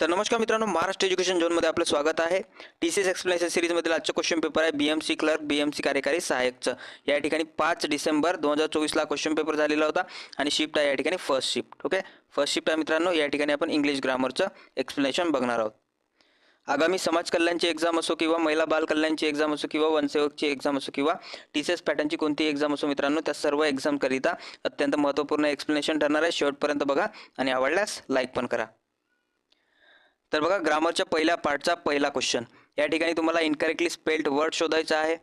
तर नमस्कार मित्रांनो महाराष्ट्र एज्युकेशन झोनमध्ये आपलं स्वागत आहे. टी सी एस एक्सप्लेनेशन सिरीजमधील आजचं क्वेश्चन पेपर आहे B M C clerk B M C कार्यकारी सहाय्यकचं. या ठिकाणी पाच डिसेंबर दोन हजार चोवीसला क्वेश्चन पेपर झालेला होता आणि शिफ्ट आहे या ठिकाणी first shift okay first shift आहे मित्रांनो या ठिकाणी आपण इंग्लिश ग्रामरचं एक्सप्लेनेशन बघणार आहोत. आगामी समाज कल्याणची एक्झाम असो किंवा महिला बाल कल्याणची एक्झाम असो किंवा वनसेवकची एक्झाम असो किंवा टी सी एस पॅटर्नची कोणती एक्झाम असो मित्रांनो त्या सर्व एक्झामकरिता अत्यंत महत्त्वपूर्ण एक्सप्लेनेशन ठरणार आहे. शेवटपर्यंत बघा आणि आवडल्यास लाईक पण करा. तर बघा ग्रामरच्या पहिल्या पार्टचा पहिला क्वेश्चन या ठिकाणी तुम्हाला इनकरेक्टली स्पेल्ड वर्ड शोधायचा आहे.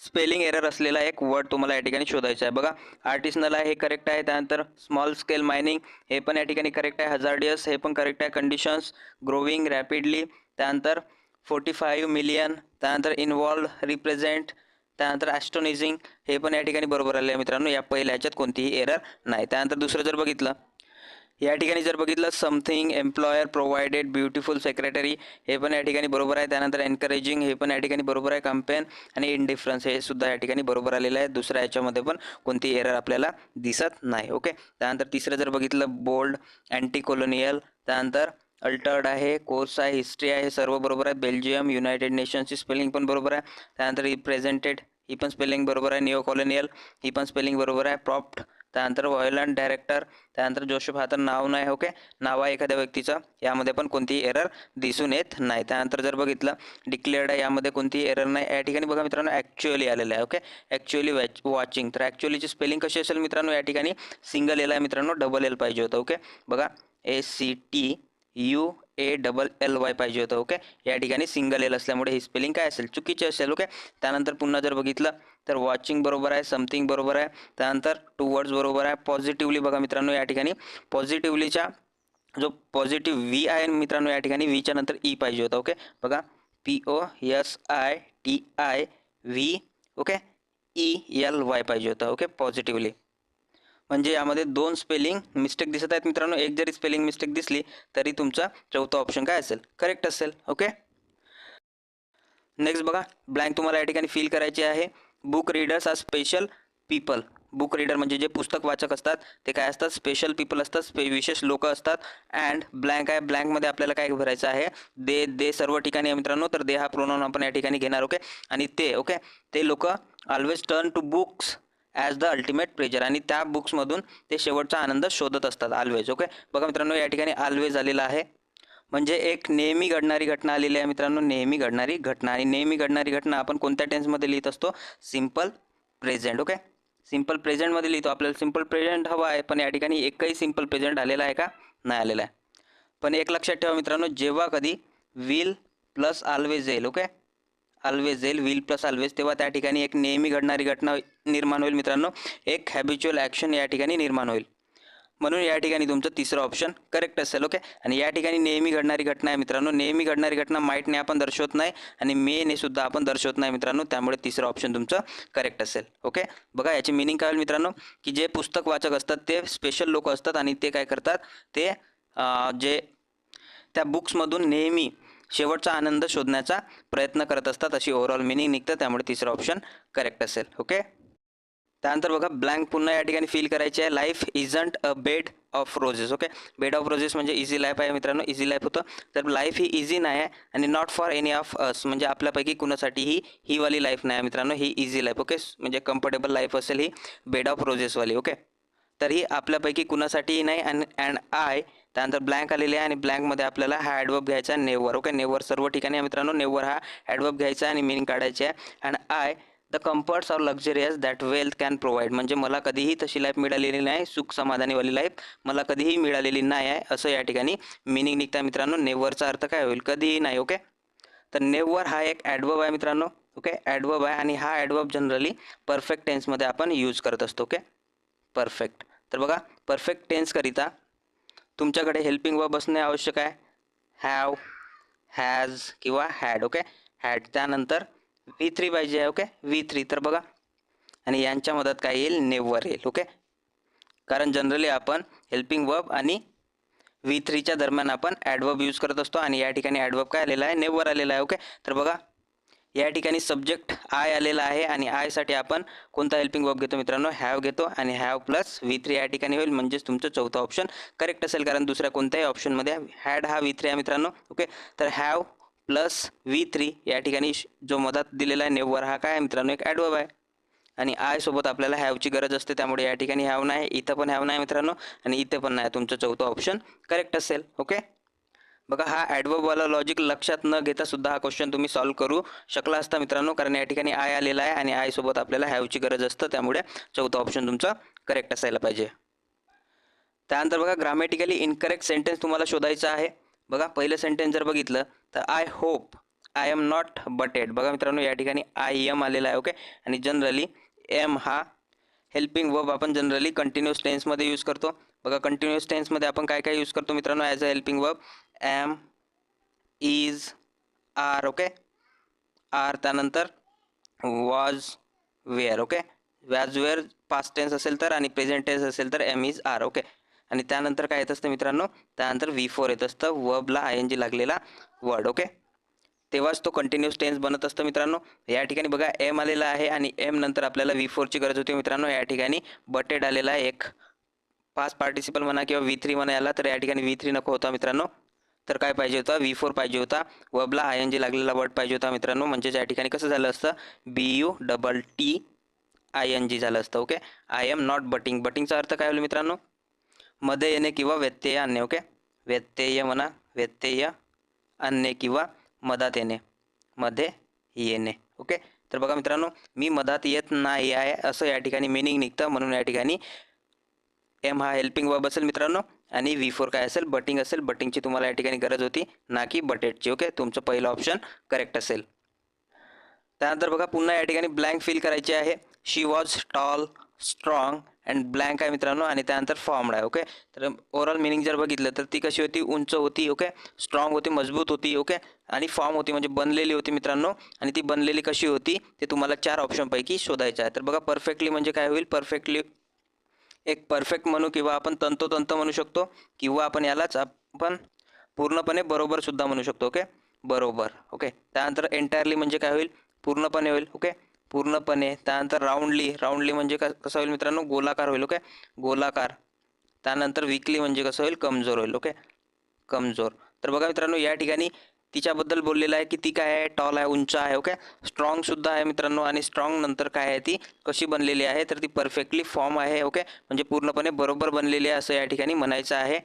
स्पेलिंग एरर असलेला एक वर्ड तुम्हाला या ठिकाणी शोधायचा आहे. बघा आर्टिसनल आहे हे करेक्ट आहे. त्यानंतर स्मॉल स्केल मायनिंग हे पण या ठिकाणी करेक्ट आहे. हजार्डियस हे पण करेक्ट आहे. कंडिशन्स ग्रोविंग रॅपिडली त्यानंतर फोर्टी फाईव्ह मिलियन त्यानंतर इन्वॉल्व रिप्रेझेंट त्यानंतर ॲस्ट्रोनिझिंग हे पण या ठिकाणी बरोबर आले आहे मित्रांनो. या पहिल्या ह्याच्यात कोणतीही एरर नाही. त्यानंतर दुसरं जर बघितलं या ठिकाणी जर बघितलं something employer provided beautiful secretary हे पण या ठिकाणी बरोबर आहे. त्यानंतर एनकरेजिंग हे पण या ठिकाणी बरोबर आहे. कंपेन आणि इनडिफरन्स हे सुद्धा या ठिकाणी बरोबर आलेलं आहे. दुसऱ्या याच्यामध्ये पण कोणती एरर आपल्याला दिसत नाही. ओके त्यानंतर तिसरं जर बघितलं बोल्ड अँटी कॉलोनियल त्यानंतर अल्टर्ड आहे कोर्स आहे हिस्ट्री आहे हे सर्व बरोबर आहे. बेल्जियम युनायटेड नेशन्सची स्पेलिंग पण बरोबर आहे. त्यानंतर रिप्रेझेंटेड ही पण स्पेलिंग बरोबर आहे. निओ कॉलोनियल ही पण स्पेलिंग बरोबर आहे. प्रॉप्ट त्यानंतर व्हायलंट डायरेक्टर त्यानंतर जोशफ हा तर नाव नाही ओके नाव आहे एखाद्या व्यक्तीचं यामध्ये पण कोणतीही एरर दिसून येत नाही. त्यानंतर जर बघितलं डिक्लेअर्ड आहे यामध्ये कोणतीही एरर नाही. या ठिकाणी बघा मित्रांनो ॲक्च्युअली आलेलं आहे ओके ॲक्च्युअली वॅच वॉचिंग तर ॲक्च्युअलीची स्पेलिंग कशी असेल मित्रांनो या ठिकाणी सिंगल एल आहे मित्रांनो डबल एल पाहिजे होतं ओके बघा A C T U A double L Y पाहिजे होतं ओके या ठिकाणी सिंगल एल असल्यामुळे ही स्पेलिंग काय असेल? चुकीची असेल ओके त्यानंतर पुन्हा जर बघितलं तर वॉचिंग बरोबर आहे समथिंग बरोबर आहे. त्यानंतर टू वर्ड्स बरोबर आहे. पॉझिटिव्हली बघा मित्रांनो या ठिकाणी. पॉझिटिव्हलीच्या जो पॉझिटिव्ह व्ही आहे मित्रांनो या ठिकाणी व्हीच्या नंतर ई पाहिजे होता ओके बघा. P O S I T I V okay E L Y पाहिजे होता ओके पॉझिटिव्हली म्हणजे यामध्ये दोन स्पेलिंग मिस्टेक दिसत आहेत मित्रांनो. एक जरी स्पेलिंग मिस्टेक दिसली तरी तुमचा चौथा ऑप्शन काय असेल? करेक्ट असेल. ओके नेक्स्ट बघा. ब्लँक तुम्हाला या ठिकाणी फील करायचे आहे. Book readers are special people book reader म्हणजे जे पुस्तक वाचक असतात ते काय असतात? स्पेशल पीपल असतात. स्पे विशेष लोक असतात. अँड ब्लँक आहे. ब्लँकमध्ये आपल्याला काय भरायचं आहे? दे दे सर्व ठिकाणी आहे मित्रांनो. तर दे हा प्रोनाऊन आपण या ठिकाणी घेणार ओके आणि ते ओके ते लोक always turn to books as the ultimate pleasure आणि त्या बुक्समधून ते शेवटचा आनंद शोधत असतात ऑलवेज ओके बघा मित्रांनो या ठिकाणी ऑलवेज आलेला आहे. म्हणजे एक नेहमी घडणारी घटना आलेली आहे मित्रांनो नेहमी घडणारी घटना. आणि नेहमी घडणारी घटना आपण कोणत्या टेन्समध्ये लिहित असतो? सिंपल प्रेझेंट ओके सिंपल प्रेझेंटमध्ये लिहितो. आपल्याला सिंपल प्रेझेंट हवा आहे पण या ठिकाणी एकही सिंपल प्रेझेंट आलेला आहे का? नाही आलेला आहे. पण एक लक्षात ठेवा मित्रांनो जेव्हा कधी विल प्लस ऑलवेज येईल ओके अल्वेज येईल विल प्लस अल्वेज तेव्हा त्या ठिकाणी एक नेहमी घडणारी घटना निर्माण होईल मित्रांनो. एक हॅबिच्युअल ॲक्शन या ठिकाणी निर्माण होईल. म्हणून या ठिकाणी तुमचं तिसरं ऑप्शन करेक्ट असेल ओके आणि या ठिकाणी नेहमी घडणारी घटना आहे मित्रांनो. नेहमी घडणारी घटना माईटने आपण दर्शवत नाही आणि मेने सुद्धा आपण दर्शवत नाही मित्रांनो. त्यामुळे तिसरं ऑप्शन तुमचं करेक्ट असेल ओके बघा याची मिनिंग काय होईल मित्रांनो? की जे पुस्तक वाचक असतात ते स्पेशल लोक असतात आणि ते काय करतात? ते जे त्या बुक्समधून नेहमी शेवटचा आनंद शोधण्याचा प्रयत्न करत असतात अशी ओव्हरऑल मिनिंग निघतं. त्यामुळे तिसरं ऑप्शन करेक्ट असेल ओके त्यानंतर बघा ब्लँक पुन्हा या ठिकाणी फील करायची आहे. Life isn't a bed of roses okay bed of roses म्हणजे इझी लाईफ आहे मित्रांनो इझी लाईफ होतं. तर लाईफ ही इझी नाही आहे आणि not for any of us म्हणजे आपल्यापैकी कुणासाठीही ही वाली लाईफ नाही आहे मित्रांनो ही इझी लाईफ ओके म्हणजे कम्फर्टेबल लाईफ असेल ही बेड ऑफ रोजेसवाली ओके तर ही आपल्यापैकी कुणासाठीही नाही अँड अँड आय त्यानंतर ब्लँक आलेली आहे आणि ब्लँकमध्ये आपल्याला हा ॲडवर्ब घ्यायचा आहे नेवर ओके नेवर सर्व ठिकाणी आहे मित्रांनो नेवर हा ॲडवर्ब घ्यायचा आहे आणि मिनिंग काढायची आहे. And I the comforts or luxurious that wealth can provide म्हणजे मला कधीही तशी लाईफ मिळालेली नाही सुख समाधानीवाली लाईफ मला कधीही मिळालेली नाही आहे असं या ठिकाणी मिनिंग निघतं मित्रांनो. नेवरचा अर्थ काय होईल? कधीही नाही ओके तर नेवर हा एक ॲडवर्ब आहे मित्रांनो ओके ॲडवर्ब आहे आणि हा ॲडवर्ब जनरली परफेक्ट टेन्समध्ये आपण यूज करत असतो ओके परफेक्ट तर बघा परफेक्ट टेन्सकरिता तुमच्याकडे हेल्पिंग वर्ब असणे आवश्यक आहे. हॅव हॅज किंवा हॅड ओके हॅड त्यानंतर व्ही थ्री पाहिजे आहे ओके व्ही थ्री तर बघा. आणि यांच्या मदत काय येईल? नेवर येईल ओके कारण जनरली आपण हेल्पिंग वर्ब आणि व्ही थ्रीच्या दरम्यान आपण ॲडवर्ब यूज करत असतो आणि या ठिकाणी ॲडवर्ब काय आलेला आहे? नेवर आलेला आहे ओके तर बघा. या ठिकाणी सब्जेक्ट आय आलेला आहे आणि आयसाठी आपण कोणता हेल्पिंग वर्ब घेतो मित्रांनो? हॅव घेतो आणि हॅव प्लस व्ही थ्री या ठिकाणी होईल. म्हणजेच तुमचं चौथा ऑप्शन करेक्ट असेल. कारण दुसऱ्या कोणत्याही ऑप्शनमध्ये हॅड हा व्ही थ्री आहे मित्रांनो. ओके तर हॅव प्लस व्ही थ्री या ठिकाणी श- जो मधात दिलेला आहे नेवर हा काय आहे मित्रांनो? एक ॲडवर्ब आहे. आणि आय सोबत आपल्याला हॅवची गरज असते. त्यामुळे या ठिकाणी हॅव नाही. इथं पण हॅव नाही मित्रांनो. आणि इथं पण नाही. तुमचं चौथं ऑप्शन करेक्ट असेल. ओके बघा हा ॲडवर्बवाला लॉजिक लक्षात न घेता सुद्धा हा क्वेश्चन तुम्ही सॉल्व्ह करू शकला असता मित्रांनो. कारण या ठिकाणी आय आलेला आहे आणि आय सोबत आपल्याला हॅवची गरज असतं. त्यामुळे चौथं ऑप्शन तुमचा करेक्ट असायला पाहिजे. त्यानंतर बघा ग्रामॅटिकली इनकरेक्ट सेंटेन्स तुम्हाला शोधायचं आहे. बघा पहिलं सेंटेन्स जर बघितलं तर I hope I am not butted बघा मित्रांनो या ठिकाणी आय एम आलेला आहे ओके आणि जनरली एम हा हेल्पिंग वर्ब आपण जनरली कंटिन्युअस टेन्समध्ये यूज करतो. बघा कंटिन्युअस टेन्समध्ये आपण काय काय यूज करतो मित्रांनो as a helping verb am is are okay are त्यानंतर was were okay was were past tense असेल तर आणि प्रेझेंट टेन्स असेल तर एम इज आर ओके आणि त्यानंतर काय येत असतं मित्रांनो? त्यानंतर व्ही फोर येत असतं. वबला आय एन जी लागलेला वर्ड ओके तेव्हाच तो कंटिन्युअस टेन्स बनत असतं मित्रांनो. या ठिकाणी बघा एम आलेला आहे आणि एम नंतर आपल्याला व्ही फोरची गरज होती मित्रांनो. या ठिकाणी बटेड आलेला आहे. एक पाच पार्टिसिपल म्हणा किंवा व्ही थ्री म्हणा याला तर या ठिकाणी व्ही थ्री नको होता मित्रांनो. तर काय पाहिजे होता? व्ही फोर पाहिजे होता. वबला आय एन जी लागलेला वर्ड पाहिजे होता मित्रांनो. म्हणजेच या ठिकाणी कसं झालं असतं? B U double T I N G झालं असतं okay I am not butting बटिंगचा अर्थ काय होईल मित्रांनो? मध्ये येणे किंवा व्यत्यय आणणे ओके व्यत्यय म्हणा व्यत्यय आणणे किंवा मधात येणे. मध्ये येणे ओके तर बघा मित्रांनो मी मधात येत नाही आहे असं या ठिकाणी मिनिंग निघतं. म्हणून या ठिकाणी एम हा हेल्पिंग वर्ब असेल मित्रांनो. आणि व्ही फोर काय असेल? बटिंग असेल. बटिंगची तुम्हाला या ठिकाणी गरज होती. ना की बटेटची ओके तुमचं पहिलं ऑप्शन करेक्ट असेल. त्यानंतर बघा पुन्हा या ठिकाणी ब्लँक फिल करायची आहे. She was tall strong and blank आहे मित्रांनो. आणि त्यानंतर फॉर्मड आहे ओके तर ओव्हरऑल मिनिंग जर बघितलं तर ती कशी होती? उंच होती ओके स्ट्रॉंग होती मजबूत होती ओके आणि फॉर्म होती म्हणजे बनलेली होती मित्रांनो. आणि ती बनलेली कशी होती? ते तुम्हाला चार ऑप्शनपैकी शोधायचं आहे. तर बघा परफेक्टली म्हणजे काय होईल? परफेक्टली एक परफेक्ट म्हणू किंवा आपण तंतोतंत म्हणू शकतो किंवा आपण यालाच आपण पूर्णपणे बरोबर सुद्धा म्हणू शकतो ओके बरोबर ओके त्यानंतर एंटायरली म्हणजे काय होईल? पूर्णपणे होईल ओके पूर्णपणे त्यानंतर राऊंडली राऊंडली म्हणजे कसं होईल मित्रांनो? गोलाकार होईल ओके गोलाकार. त्यानंतर विकली म्हणजे कसं होईल? कमजोर होईल ओके कमजोर. तर बघा मित्रांनो या ठिकाणी तिच्याबद्दल बोललेलं आहे की ती काय आहे? टॉल आहे उंच आहे ओके स्ट्रॉंग सुद्धा आहे मित्रांनो आणि स्ट्रॉंग नंतर काय आहे ती? कशी बनलेली आहे? तर ती परफेक्टली फॉर्म आहे ओके म्हणजे पूर्णपणे बरोबर बनलेली आहे असं या ठिकाणी म्हणायचं आहे.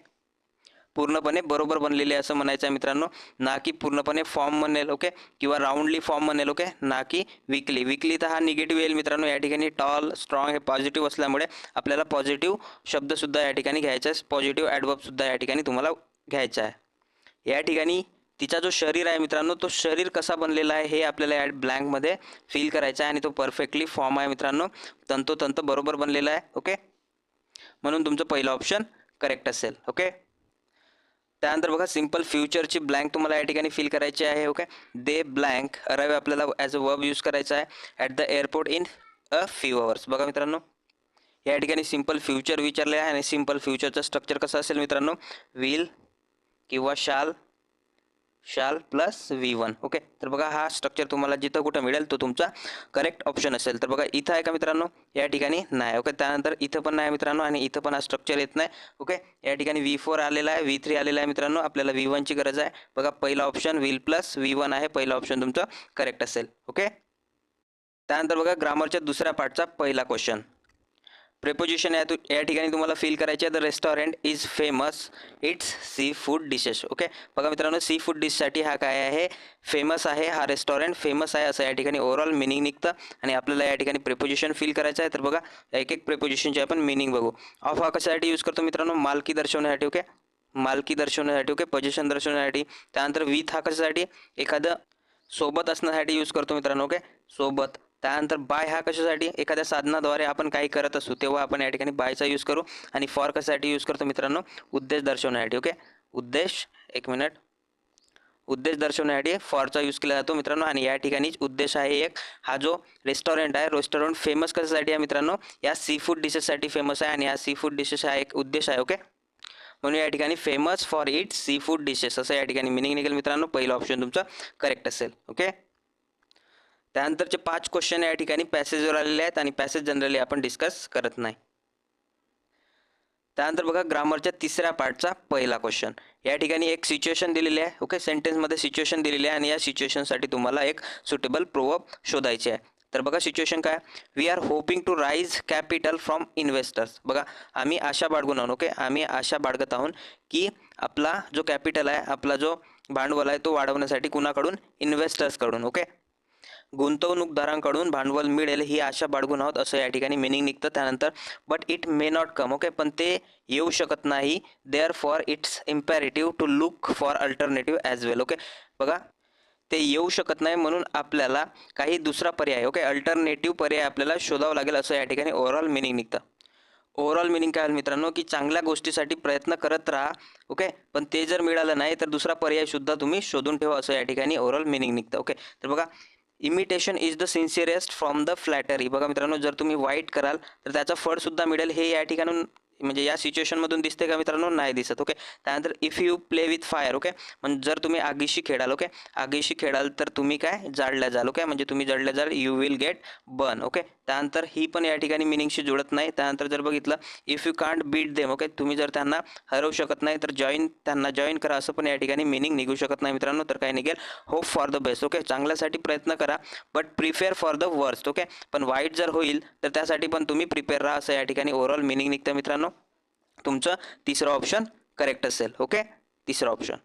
पूर्णपणे बरोबर बनलेली आहे असं म्हणायचं आहे मित्रांनो. ना की पूर्णपणे फॉर्म म्हणेल ओके किंवा राऊंडली फॉर्म म्हणेल ओके ना की विकली विकली तर हा निगेटिव्ह येईल मित्रांनो या ठिकाणी टॉल स्ट्रॉंग हे पॉझिटिव्ह असल्यामुळे आपल्याला पॉझिटिव्ह शब्दसुद्धा या ठिकाणी घ्यायचा आहे. पॉझिटिव्ह ॲडवर्बसुद्धा या ठिकाणी तुम्हाला घ्यायचा आहे. या ठिकाणी तिचा जो शरीर आहे मित्रांनो तो शरीर कसा बनलेला आहे हे आपल्याला या ब्लँकमध्ये फील करायचं आहे आणि तो परफेक्टली फॉर्म आहे मित्रांनो. तंतोतंत बरोबर बनलेला आहे ओके म्हणून तुमचं पहिलं ऑप्शन करेक्ट असेल ओके त्यानंतर बघा सिंपल फ्युचरची ब्लँक तुम्हाला या ठिकाणी फिल करायची आहे ओके दे ब्लँक अरावे आपल्याला ॲज अ वर्ब यूज करायचा आहे at the airport in a few hours बघा मित्रांनो या ठिकाणी सिंपल फ्युचर विचारले आहे आणि सिंपल फ्युचरचं स्ट्रक्चर कसं असेल मित्रांनो? विल किंवा शाल शाल प्लस व्ही वन ओके तर बघा हा स्ट्रक्चर तुम्हाला जिथं कुठं मिळेल तो तुमचा करेक्ट ऑप्शन असेल. तर बघा इथं आहे का मित्रांनो? या ठिकाणी नाही. ओके त्यानंतर इथं पण नाही मित्रांनो आणि इथं पण हा स्ट्रक्चर येत नाही. ओके या ठिकाणी व्ही फोर आलेला आहे व्ही थ्री आलेला आहे मित्रांनो. आपल्याला व्ही वनची गरज आहे. बघा पहिला option will plus V one आहे. पहिला ऑप्शन तुमचं करेक्ट असेल. ओके त्यानंतर बघा ग्रामरच्या दुसऱ्या पार्टचा पहिला क्वेश्चन प्रेपोजिशन या तु या ठिकाणी तुम्हाला फील करायचे आहे. The restaurant is famous its seafood dishes okay बघा मित्रांनो सी फूड डिशसाठी हा काय आहे? फेमस आहे. हा रेस्टॉरंट फेमस आहे असं या ठिकाणी ओव्हरऑल मिनिंग निघतं. आणि आपल्याला या ठिकाणी प्रेपोजिशन फील करायचं आहे. तर बघा एक एक प्रेपोजिशनचे आपण मिनिंग बघू. ऑफ हा कशासाठी यूज करतो मित्रांनो? मालकी दर्शवण्यासाठी ओके मालकी दर्शवण्यासाठी ओके पोजिशन दर्शवण्यासाठी. त्यानंतर विथ हा कशासाठी? एखादं सोबत असण्यासाठी यूज करतो मित्रांनो ओके सोबत. त्यानंतर बाय हा कशासाठी? एखाद्या साधनाद्वारे आपण काही करत असू तेव्हा आपण या ठिकाणी बायचा यूज करू आणि फॉर कशासाठी यूज करतो मित्रांनो? उद्देश दर्शवण्यासाठी ओके उद्देश एक मिनिट उद्देश दर्शवण्यासाठी फॉरचा यूज केला जातो मित्रांनो आणि या ठिकाणीच उद्देश आहे एक. हा जो रेस्टॉरंट आहे रेस्टॉरंट फेमस कशासाठी आहे मित्रांनो? या सी फूड डिशेससाठी फेमस आहे आणि या सी फूड डिशेस हा एक उद्देश आहे ओके म्हणून या ठिकाणी famous for it seafood dishes असं या ठिकाणी मिनिंग निघेल मित्रांनो. पहिलं ऑप्शन तुमचं करेक्ट असेल ओके त्यानंतरचे पाच क्वेश्चन या ठिकाणी पॅसेजवर आलेले आहेत आणि पॅसेज जनरली आपण डिस्कस करत नाही. त्यानंतर बघा ग्रामरच्या तिसऱ्या पार्टचा पहिला क्वेश्चन या ठिकाणी एक सिच्युएशन दिलेली आहे ओके सेंटेन्समध्ये सिच्युएशन दिलेली आहे आणि या सिच्युएशनसाठी तुम्हाला एक सुटेबल प्रोवर्ब शोधायचे आहे. तर बघा सिच्युएशन काय? We are hoping to raise capital from investors बघा आम्ही आशा बाळगून आहोत ओके आम्ही आशा बाळगत आहोत की आपला जो कॅपिटल आहे आपला जो भांडवल आहे तो वाढवण्यासाठी कुणाकडून? इन्व्हेस्टर्सकडून ओके गुंतवणूकदारांकडून भांडवल मिळेल ही आशा बाळगून आहोत असं या ठिकाणी मिनिंग निघतं त्यानंतर. But it may not come okay पण ते येऊ शकत नाही. Therefore it's imperative to look for alternative as well okay बघा ते येऊ शकत नाही म्हणून आपल्याला काही दुसरा पर्याय ओके अल्टरनेटिव्ह पर्याय आपल्याला शोधावं लागेल असं या ठिकाणी ओव्हरऑल मिनिंग निघतं. ओव्हरऑल मिनिंग काय होईल मित्रांनो? की चांगल्या गोष्टीसाठी प्रयत्न करत राहा ओके पण ते जर मिळालं नाही तर दुसरा पर्याय सुद्धा तुम्ही शोधून ठेवा असं या ठिकाणी ओव्हरऑल मिनिंग निघतं ओके तर बघा imitation is the sincerest from the flattery बघा मित्रांनो जर तुम्ही वाईट कराल तर त्याचं फळसुद्धा मिळेल. हे या ठिकाणून म्हणजे या सिच्युएशनमधून दिसते का मित्रांनो? नाही दिसत ओके त्यानंतर if you play with fire okay म्हणजे जर तुम्ही आगीशी खेळाल ओके आगीशी खेळाल तर तुम्ही काय? जाळल्या जाल ओके म्हणजे तुम्ही जळल्या जाल you will get burn okay त्यानंतर ही पण या ठिकाणी मिनिंगशी जुळत नाही. त्यानंतर जर बघितलं if you can't beat them okay तुम्ही जर त्यांना हरवू शकत नाही तर जॉईन त्यांना जॉईन करा. असं पण या ठिकाणी मिनिंग निघू शकत नाही मित्रांनो. तर काय निघेल? Hope for the best okay चांगल्यासाठी प्रयत्न करा but prepare for the worst okay पण वाईट जर होईल तर त्यासाठी पण तुम्ही प्रिपेअर राहा. असं या ठिकाणी ओव्हरऑल मिनिंग निघतं मित्रांनो. तुमचं तिसरं ऑप्शन करेक्ट असेल ओके तिसरं ऑप्शन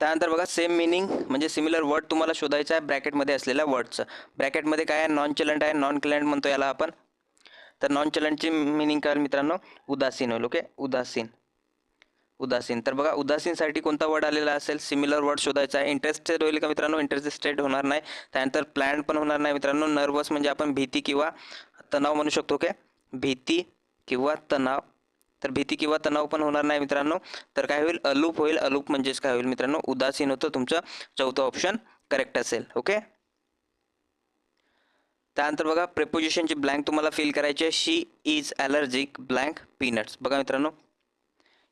त्यानंतर बघा सेम मिनिंग म्हणजे सिमिलर वर्ड तुम्हाला शोधायचं आहे ब्रॅकेटमध्ये असलेल्या वर्डचं ब्रॅकेटमध्ये काय आहे? नॉन चलंट आहे. नॉन क्लंट म्हणतो याला आपण. तर नॉन चलंटची मिनिंग काय मित्रांनो? उदासीन होईल ओके उदासीन. उदासीन. तर बघा उदासीनसाठी कोणता वर्ड आलेला असेल? सिमिलर वर्ड शोधायचा आहे. इंटरेस्टेड होईल का मित्रांनो? इंटरेस्टेड होणार नाही. त्यानंतर प्लॅन पण होणार नाही मित्रांनो. नर्वस म्हणजे आपण भीती किंवा तणाव म्हणू शकतो ओके भीती किंवा तणाव. तर भीती किंवा तणाव पण होणार नाही मित्रांनो. तर काय होईल? अलूप होईल. अलूप म्हणजेच काय होईल मित्रांनो? उदासीन होतं तुमचं. चौथं ऑप्शन करेक्ट असेल. ओके त्यानंतर बघा प्रेपोजिशनची ब्लँक तुम्हाला फिल करायची आहे. She is allergic blank peanuts बघा मित्रांनो.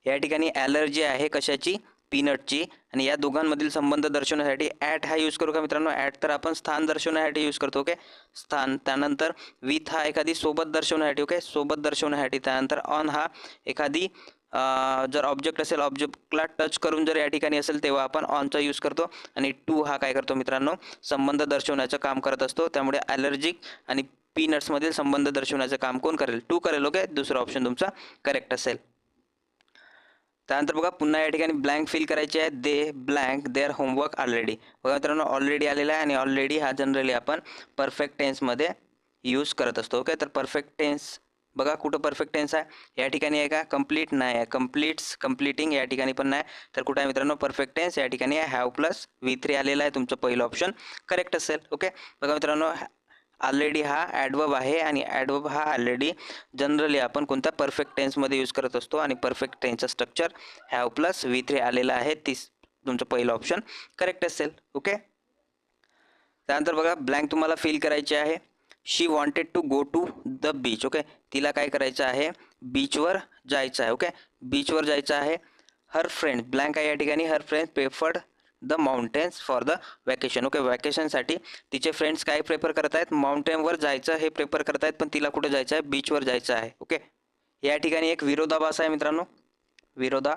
या ठिकाणी ॲलर्जी आहे कशाची? पीनटची. आणि या दोघांमधील संबंध दर्शवण्यासाठी ॲट हा यूज करू का मित्रांनो? ॲट तर आपण स्थान दर्शवण्यासाठी यूज करतो ओके स्थान त्यानंतर विथ हा एखादी सोबत दर्शवण्यासाठी ओके सोबत दर्शवण्यासाठी त्यानंतर ऑन हा एखादी जर ऑब्जेक्ट असेल ऑब्जेक्टला टच करून जर या ठिकाणी असेल तेव्हा आपण ऑनचा यूज करतो. आणि टू हा काय करतो मित्रांनो? संबंध दर्शवण्याचं काम करत असतो. त्यामुळे ॲलर्जिक आणि पीनट्समधील संबंध दर्शवण्याचं काम कोण करेल? टू करेल ओके दुसरा ऑप्शन तुमचा करेक्ट असेल. त्यानंतर बघा पुन्हा या ठिकाणी ब्लँक फिल करायचे आहे. They blank their homework already बघा मित्रांनो ऑलरेडी आलेला आहे आणि ऑलरेडी हा जनरली आपण परफेक्ट टेन्समध्ये यूज करत असतो. ओके तर परफेक्ट टेन्स बघा कुठं परफेक्ट टेन्स आहे? या ठिकाणी आहे का? कंप्लीट नाही आहे. कम्प्लीट्स कम्प्लिटिंग या ठिकाणी पण नाही. तर कुठं आहे मित्रांनो? परफेक्ट टेन्स या ठिकाणी हॅव प्लस व्ही थ्री आलेला आहे. तुमचं पहिलं ऑप्शन करेक्ट असेल. ओके बघा मित्रांनो ऑलरेडी हा ॲडवब आहे आणि ॲडवर्ब हा ऑलरेडी जनरली आपण कोणत्या परफेक्ट टेन्समध्ये यूज करत असतो आणि perfect टेन्सचं structure have plus V three आलेलं आहे. तीस तुमचं पहिलं ऑप्शन करेक्ट असेल. ओके त्यानंतर बघा ब्लँक तुम्हाला फिल करायचे आहे. She wanted to go to the beach okay तिला काय करायचं आहे? बीचवर जायचं आहे. ओके बीचवर जायचं आहे. हर फ्रेंड ब्लँक आहे या ठिकाणी. Her friend preferred the mountains for the vacation okay वॅकेशनसाठी तिचे फ्रेंड्स काय प्रेफर करत आहेत? माउंटेनवर जायचं हे प्रेफर करत आहेत पण तिला कुठे जायचं आहे? बीचवर जायचं आहे. ओके या ठिकाणी एक विरोधाभास आहे मित्रांनो. विरोधा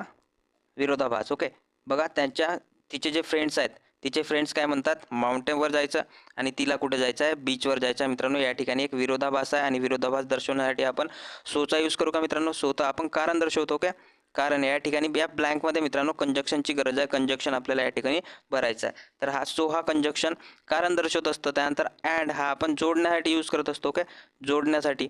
विरोधाभास. ओके बघा त्यांच्या तिचे जे फ्रेंड्स आहेत तिचे फ्रेंड्स काय म्हणतात? माउंटेनवर जायचं आणि तिला कुठे जायचं आहे? बीचवर जायचं आहे मित्रांनो. या ठिकाणी एक विरोधाभास आहे आणि विरोधाभास दर्शवण्यासाठी आपण सोचा यूज करू का मित्रांनो? सोता आपण कारण दर्शवतो ओके कारण या ठिकाणी या ब्लँकमध्ये मित्रांनो कंजक्शनची गरज आहे. कंजक्शन आपल्याला या ठिकाणी भरायचं आहे. तर हा सो हा कंजक्शन कारण दर्शवत असतं. त्यानंतर अँड हा आपण जोडण्यासाठी यूज करत असतो ओके जोडण्यासाठी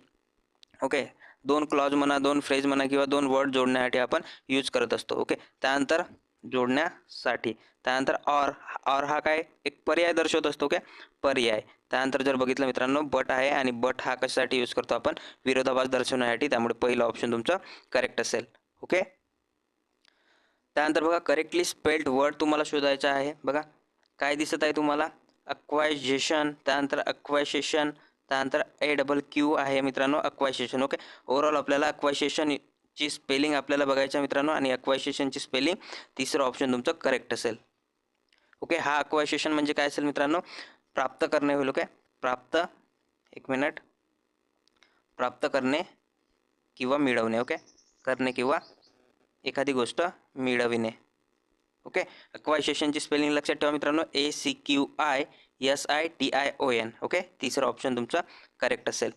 ओके दोन क्लॉज म्हणा दोन फ्रेज म्हणा किंवा दोन वर्ड जोडण्यासाठी आपण यूज करत असतो ओके त्यानंतर जोडण्यासाठी. त्यानंतर ऑर ऑर हा काय? एक पर्याय दर्शवत असतो ओके पर्याय. त्यानंतर जर बघितलं मित्रांनो बट आहे आणि बट हा कशासाठी यूज करतो आपण? विरोधाभास दर्शवण्यासाठी. त्यामुळे पहिलं ऑप्शन तुमचं करेक्ट असेल. ओके? त्यानंतर बघा करेक्टली स्पेल्ड वर्ड तुम्हाला शोधायचा आहे. बघा काय दिसत आहे तुम्हाला? अक्वायझेशन त्यानंतर अक्वायसेशन त्यानंतर ए डबल क्यू आहे मित्रांनो अक्वायसेशन ओके? ओव्हरऑल आपल्याला अक्वायसेशन ची स्पेलिंग आपल्याला बघायचं मित्रांनो आणि अक्वायसेशनची स्पेलिंग तिसरं ऑप्शन तुमचं करेक्ट असेल. ओके हा अक्वायसेशन म्हणजे काय असेल मित्रांनो? प्राप्त करणे होईल ओके? प्राप्त एक मिनिट. प्राप्त करणे किंवा मिळवणे ओके? करणे किंवा एखादी गोष्ट मिळविणे. ओके? अक्वायशेशनची स्पेलिंग लक्षात ठेवा मित्रांनो. A C Q I S I T I O N okay? तिसरा ऑप्शन तुमचा करेक्ट असेल.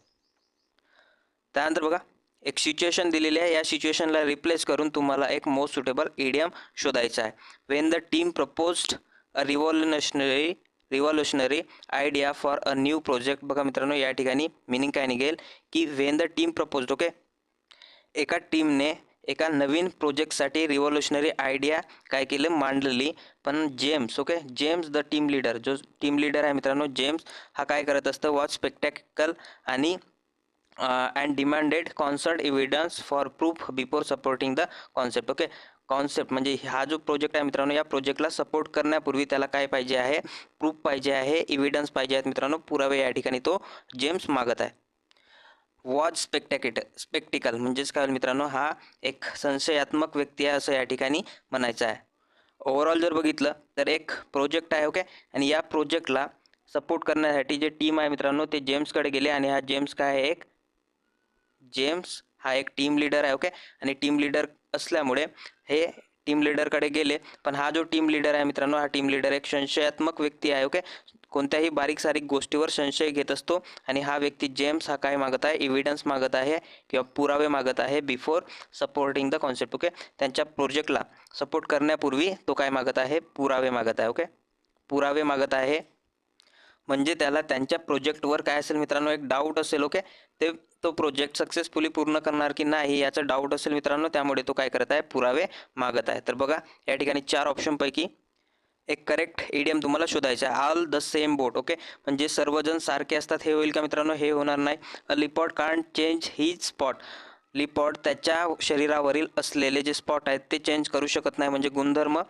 त्यानंतर बघा एक सिच्युएशन दिलेली आहे. या सिच्युएशनला रिप्लेस करून तुम्हाला एक मोस्ट सुटेबल इडियम शोधायचा आहे. When the team proposed a revolutionary revolutionary idea for a new project बघा मित्रांनो या ठिकाणी मिनिंग काय निघेल? की when the team proposed okay? एका टीमने एका नवीन प्रोजेक्टसाठी रिव्हॉल्युशनरी आयडिया काय केलं? मांडलेली पण James okay? James the team leader. जो टीम लीडर आहे मित्रांनो जेम्स हा काय करत असतं? वॉच स्पेक्टॅकल आणि and demanded concert evidence for proof before supporting the concept okay? Concept म्हणजे हा जो प्रोजेक्ट आहे मित्रांनो या प्रोजेक्टला सपोर्ट करण्यापूर्वी त्याला काय पाहिजे आहे? प्रूफ पाहिजे आहे एव्हिडन्स पाहिजे आहेत मित्रांनो पुरावे या ठिकाणी तो जेम्स मागत आहे. वॉज स्पेक्टॅकेट स्पेक्टिकल म्हणजेच काय मित्रांनो? हा एक संशयात्मक व्यक्ती आहे असं या ठिकाणी म्हणायचं आहे. ओव्हरऑल जर बघितलं तर एक प्रोजेक्ट आहे ओके आणि या प्रोजेक्टला सपोर्ट करण्यासाठी जे टीम आहे मित्रांनो ते जेम्सकडे गेले आणि हा जेम्स काय आहे एक? जेम्स हा एक टीम लीडर आहे ओके आणि टीम लीडर असल्यामुळे हे टीम लीडरकडे गेले. पण हा जो टीम लीडर आहे मित्रांनो हा टीम लीडर एक संशयात्मक व्यक्ती आहे ओके कोणत्याही बारीक सारीक गोष्टीवर संशय घेत असतो आणि हा व्यक्ती जेम्स हा काय मागत आहे? इव्हिडन्स मागत आहे किंवा पुरावे मागत आहे before supporting the concept okay त्यांच्या प्रोजेक्टला सपोर्ट करण्यापूर्वी तो काय मागत आहे? पुरावे मागत आहे ओके पुरावे मागत आहे म्हणजे त्याला त्यांच्या प्रोजेक्टवर काय असेल मित्रांनो? एक डाऊट असेल ओके ते तो प्रोजेक्ट सक्सेसफुली पूर्ण करणार की नाही याचा डाऊट असेल मित्रांनो त्यामुळे तो काय करत आहे? पुरावे मागत आहे. तर बघा या ठिकाणी चार ऑप्शनपैकी एक करेक्ट एडियम तुम्हाला शोधायचा आहे. All the same boat okay म्हणजे सर्वजण सारखे असतात हे होईल का मित्रांनो? हे होणार नाही. A leopard can't change he spot leopard त्याच्या शरीरावरील असलेले जे स्पॉट आहेत ते चेंज करू शकत नाही. म्हणजे गुणधर्म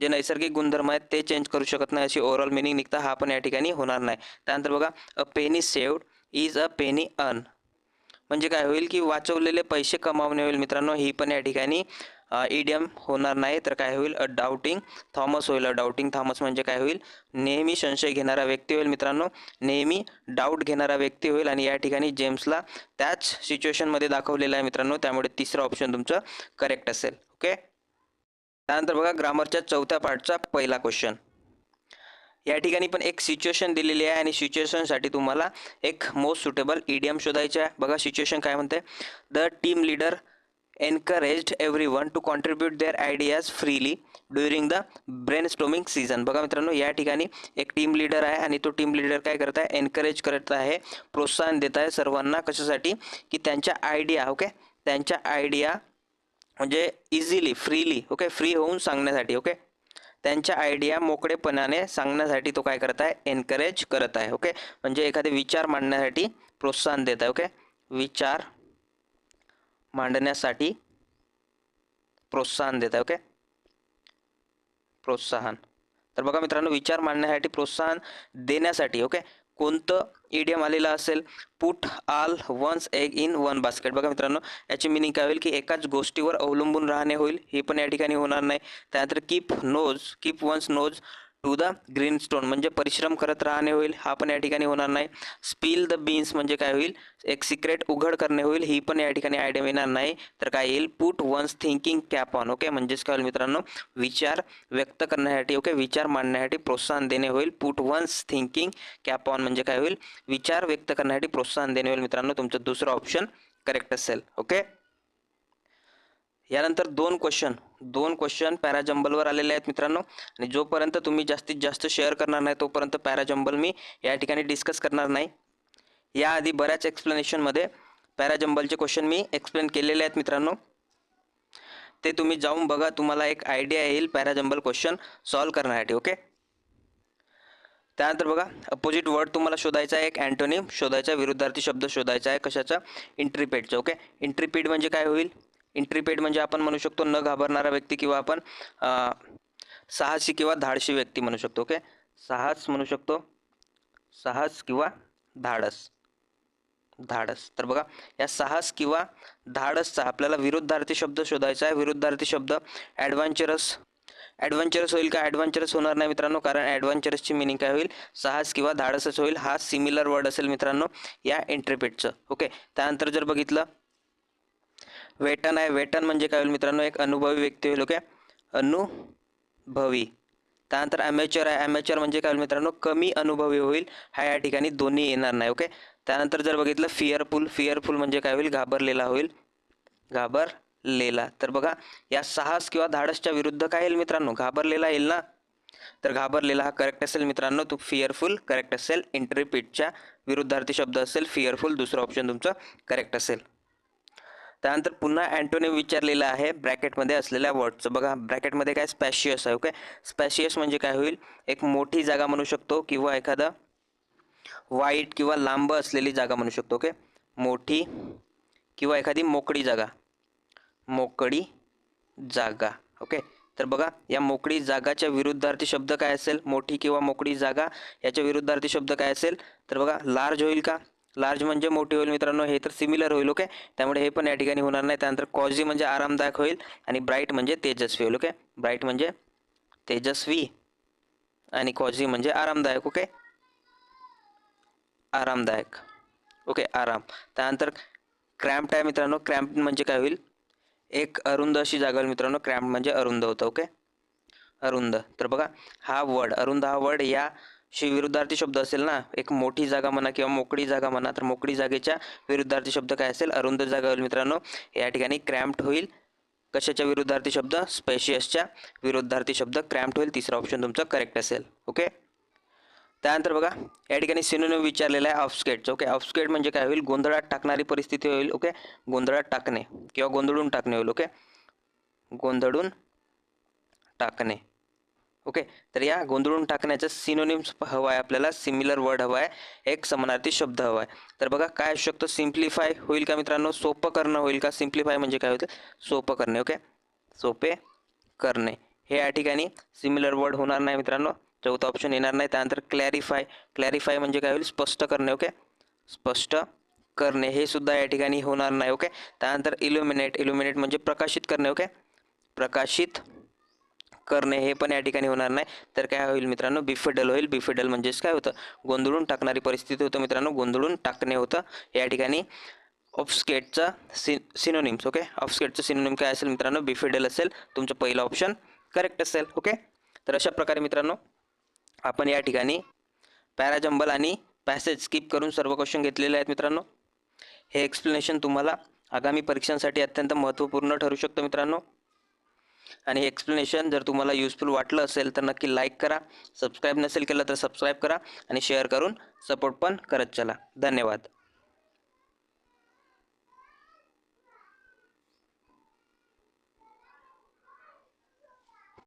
जे नैसर्गिक गुणधर्म आहेत ते चेंज करू शकत नाही. अशी ओव्हरऑल मिनिंग निघता हा पण या ठिकाणी होणार नाही. त्यानंतर बघा a penny saved is a penny अन म्हणजे काय होईल की वाचवलेले पैसे कमावणे होईल मित्रांनो ही पण या ठिकाणी इडियम होणार नाही तर काय होईल? अ डाऊटिंग थॉमस होईल. अ डाऊटिंग थॉमस म्हणजे काय होईल? नेहमी संशय घेणारा व्यक्ती होईल मित्रांनो. नेहमी डाऊट घेणारा व्यक्ती होईल आणि या ठिकाणी जेम्सला त्याच सिच्युएशनमध्ये दाखवलेलं आहे मित्रांनो. त्यामुळे तिसरं ऑप्शन तुमचं करेक्ट असेल. ओके त्यानंतर बघा ग्रामरच्या चौथ्या पार्टचा पहिला क्वेश्चन या ठिकाणी पण एक सिच्युएशन दिलेली आहे आणि सिच्युएशनसाठी तुम्हाला एक मोस्ट सुटेबल ईडीएम शोधायचे आहे. बघा सिच्युएशन काय म्हणते the team leader encouraged everyone to contribute their ideas freely during the brainstorming session बघा मित्रांनो या ठिकाणी एक टीम लीडर आहे आणि तो टीम लीडर काय करत आहे? एनकरेज करत आहे प्रोत्साहन देत आहे सर्वांना कशासाठी? की त्यांच्या आयडिया ओके त्यांच्या आयडिया म्हणजे इझिली फ्रीली ओके फ्री होऊन सांगण्यासाठी ओके त्यांच्या आयडिया मोकळेपणाने सांगण्यासाठी तो काय करत आहे? एनकरेज करत आहे ओके म्हणजे एखादे विचार मांडण्यासाठी प्रोत्साहन देत आहे ओके विचार मांडण्यासाठी प्रोत्साहन देत आहे ओके प्रोत्साहन. तर बघा मित्रांनो विचार मांडण्यासाठी प्रोत्साहन देण्यासाठी ओके कोणतं इडियम आलेलं असेल? Put all one's egg in one basket बघा मित्रांनो याची मिनिंग काय होईल की एकाच गोष्टीवर अवलंबून राहणे होईल हे पण या ठिकाणी होणार नाही. त्यानंतर keep nose keep one's nose to the grindstone म्हणजे परिश्रम करत राहणे होईल हा पण या ठिकाणी होणार नाही. स्पील द बीन्स म्हणजे काय होईल? एक सिक्रेट उघड करणे होईल ही पण या ठिकाणी आयडिया येणार नाही. तर काय येईल? Put one's thinking cap on okay म्हणजेच काय होईल मित्रांनो? विचार व्यक्त करण्यासाठी ओके विचार मांडण्यासाठी प्रोत्साहन देणे होईल. Put one's thinking cap on म्हणजे काय होईल? विचार व्यक्त करण्यासाठी प्रोत्साहन देणे होईल मित्रांनो. तुमचं दुसरं ऑप्शन करेक्ट असेल ओके यानंतर दोन क्वेश्चन दोन क्वेश्चन पॅराजंबलवर आलेले आहेत मित्रांनो. आणि जोपर्यंत तुम्ही जास्तीत जास्त शेअर करणार नाही तोपर्यंत पॅराजंबल मी या ठिकाणी डिस्कस करणार नाही. याआधी बऱ्याच एक्सप्लेनेशनमध्ये पॅराजंबलचे क्वेश्चन मी एक्सप्लेन केलेले आहेत मित्रांनो. ते तुम्ही जाऊन बघा तुम्हाला एक आयडिया येईल पॅराजंबल क्वेश्चन सॉल्व करण्यासाठी ओके त्यानंतर बघा अपोजिट वर्ड तुम्हाला शोधायचा आहे एक अँटोनिम शोधायचा आहे, विरुद्धार्थी शब्द शोधायचा आहे कशाचा? इंट्रीपेडचा ओके इंट्रीपीड म्हणजे काय होईल? इंट्रीपेड म्हणजे आपण म्हणू शकतो न घाबरणारा व्यक्ती किंवा आपण साहसी किंवा धाडशी व्यक्ती म्हणू शकतो ओके? साहस म्हणू शकतो साहस किंवा धाडस. धाडस. तर बघा या साहस किंवा धाडसचा आपल्याला विरुद्धार्थी शब्द शोधायचा आहे. विरुद्धार्थी शब्द ॲडव्हेंचरस ॲडव्हेंचरस होईल का? ॲडव्हेंचरस होणार नाही मित्रांनो कारण ॲडव्हेंचरसची मिनिंग काय होईल? साहस किंवा धाडसच होईल. हा सिमिलर वर्ड असेल मित्रांनो या इंटरप्रिटचं ओके? त्यानंतर जर बघितलं वेटन आहे. वेटन म्हणजे काय होईल मित्रांनो? एक अनुभवी व्यक्ती होईल ओके अनुभवी. त्यानंतर ॲमेचर आहे. ॲमेचर म्हणजे काय होईल मित्रांनो? कमी अनुभवी होईल. हा या ठिकाणी दोन्ही येणार नाही ओके त्यानंतर जर बघितलं फिअरफुल फिअरफुल म्हणजे काय होईल? घाबरलेला होईल. घाबरलेला. तर बघा या साहस किंवा धाडसच्या विरुद्ध काय येईल मित्रांनो? घाबरलेला येईल ना? तर घाबरलेला हा करेक्ट असेल मित्रांनो. तो फिअरफुल करेक्ट असेल. इंटरप्रिटच्या विरुद्धार्थी शब्द असेल. फिअरफुल दुसरं ऑप्शन तुमचं करेक्ट असेल. त्यानंतर पुन्हा अँटोनिम विचारलेलं आहे ब्रॅकेटमध्ये असलेल्या वर्डचं बघा ब्रॅकेटमध्ये काय स्पॅशियस आहे ओके स्पॅशियस म्हणजे काय होईल? एक मोठी जागा म्हणू शकतो किंवा एखादा वाईट किंवा लांब असलेली जागा म्हणू शकतो ओके मोठी किंवा एखादी मोकळी जागा. मोकळी जागा ओके तर बघा या मोकळी जागाच्या विरुद्धार्थी शब्द काय असेल? मोठी किंवा मोकळी जागा याच्या विरुद्धार्थी शब्द काय असेल? तर बघा लार्ज होईल का? लार्ज म्हणजे मोठी होईल मित्रांनो हे तर सिमिलर होईल ओके त्यामुळे हे पण या ठिकाणी होणार नाही. त्यानंतर कॉझी म्हणजे आरामदायक होईल आणि ब्राईट म्हणजे तेजस्वी होईल ओके ब्राईट म्हणजे तेजस्वी आणि कॉझी म्हणजे आरामदायक ओके आरामदायक ओके आराम. त्यानंतर क्रॅम्प्ट आहे मित्रांनो. क्रॅम्प म्हणजे काय होईल? एक अरुंद अशी जागा होईल मित्रांनो. क्रॅम्प म्हणजे अरुंद होतं ओके अरुंद. तर बघा हा वर्ड अरुंद हा वर्ड या शी विरुद्धार्थी शब्द असेल ना एक मोठी जागा म्हणा किंवा मोकळी जागा म्हणा तर मोकळी जागेच्या विरुद्धार्थी शब्द काय असेल? अरुंद जागा होईल मित्रांनो. या ठिकाणी क्रॅम्प्ट होईल. कशाच्या विरुद्धार्थी शब्द? स्पेशियसच्या विरुद्धार्थी शब्द. क्रॅम्प्ट होईल. तिसरा ऑप्शन तुमचं करेक्ट असेल. ओके त्यानंतर बघा या ठिकाणी सिनोनिम विचारलेला आहे ऑफस्केटचं ओके ऑफस्केट म्हणजे काय होईल? गोंधळात टाकणारी परिस्थिती होईल. ओके गोंधळात टाकणे किंवा गोंधळून टाकणे होईल. ओके गोंधळून टाकणे. ओके? तर या गोंधळून टाकण्याचा सिनोनिम्स हवा आहे आपल्याला. सिमिलर वर्ड हवा आहे. एक समानार्थी शब्द हवा आहे. तर बघा काय असू शकतो? सिम्प्लिफाय होईल का मित्रांनो? सोपं करणं होईल का? सिम्प्लिफाय म्हणजे काय होतं? सोपं करणे ओके? सोपे करणे. हे या ठिकाणी सिमिलर वर्ड होणार नाही मित्रांनो. चौथा ऑप्शन येणार नाही. त्यानंतर क्लॅरिफाय क्लॅरिफाय म्हणजे काय होईल? स्पष्ट करणे ओके? स्पष्ट करणे. हे सुद्धा या ठिकाणी होणार नाही ओके? त्यानंतर इल्युमिनेट इल्युमिनेट म्हणजे प्रकाशित करणे ओके? प्रकाशित करणे हे पण या ठिकाणी होणार नाही. तर काय होईल मित्रांनो? बिफिडल होईल. बिफिडल म्हणजेच काय होतं? गोंधळून टाकणारी परिस्थिती होतं मित्रांनो. गोंधळून टाकणे होतं. या ठिकाणी ऑफस्केटचा सि सिनोनिम्स ओके ऑफस्केटचं सिनोनिम काय असेल मित्रांनो? बिफिडल असेल. तुमचं पहिलं ऑप्शन करेक्ट असेल ओके तर अशा प्रकारे मित्रांनो आपण या ठिकाणी पॅराजंबल आणि पॅसेज स्किप करून सर्व क्वेश्चन घेतलेले आहेत मित्रांनो. हे एक्सप्लेनेशन तुम्हाला आगामी परीक्षांसाठी अत्यंत महत्त्वपूर्ण ठरू शकतं मित्रांनो. आणि एक्सप्लेनेशन जर तुम्हाला युजफुल वाटलं असेल तर नक्की लाईक करा. सबस्क्राईब नसेल केलं तर सबस्क्राईब करा आणि शेअर करून सपोर्ट पण करत चला. धन्यवाद.